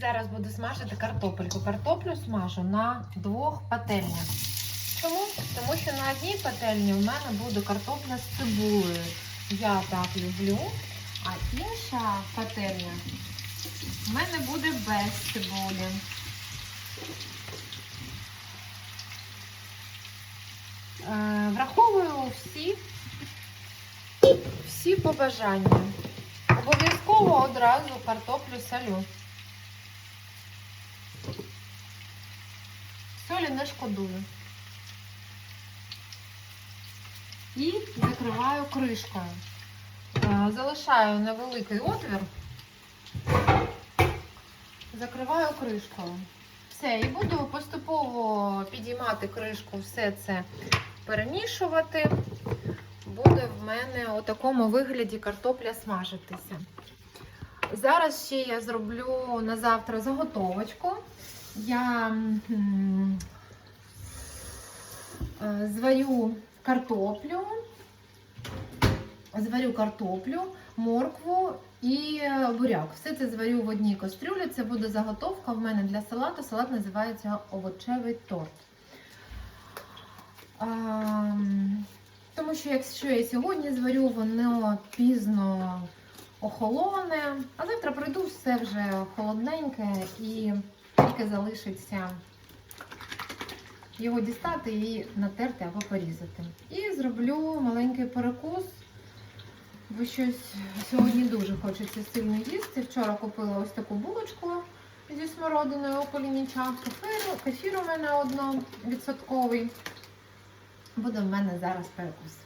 Зараз буду смажити картопельку. Картоплю смажу на двох пательнях. Чому? Тому що на одній пательні в мене буде картопля з цибулею. Я так люблю. А інша пательня в мене буде без цибулі. Е, Враховую всі, всі побажання. Обов'язково одразу картоплю солю. Солі не шкодую. І закриваю кришкою. Е, Залишаю невеликий отвір. Закриваю кришкою. Все, і буду поступово підіймати кришку, все це перемішувати. Буде в мене у такому вигляді картопля смажитися. Зараз ще я зроблю на завтра заготовочку. Я е, зварю картоплю, зварю картоплю, моркву і буряк. Все це зварю в одній кастрюлі. Це буде заготовка в мене для салату. Салат називається овочевий торт. Тому що якщо я сьогодні зварю, воно пізно охолоне, а завтра прийду все вже холодненьке і тільки залишиться його дістати і натерти або порізати. І зроблю маленький перекус, бо щось сьогодні дуже хочеться сильно їсти. Вчора купила ось таку булочку зі смородиною у полінічах. Кефір, у мене одновідсотковий. Буде в мене зараз перекус.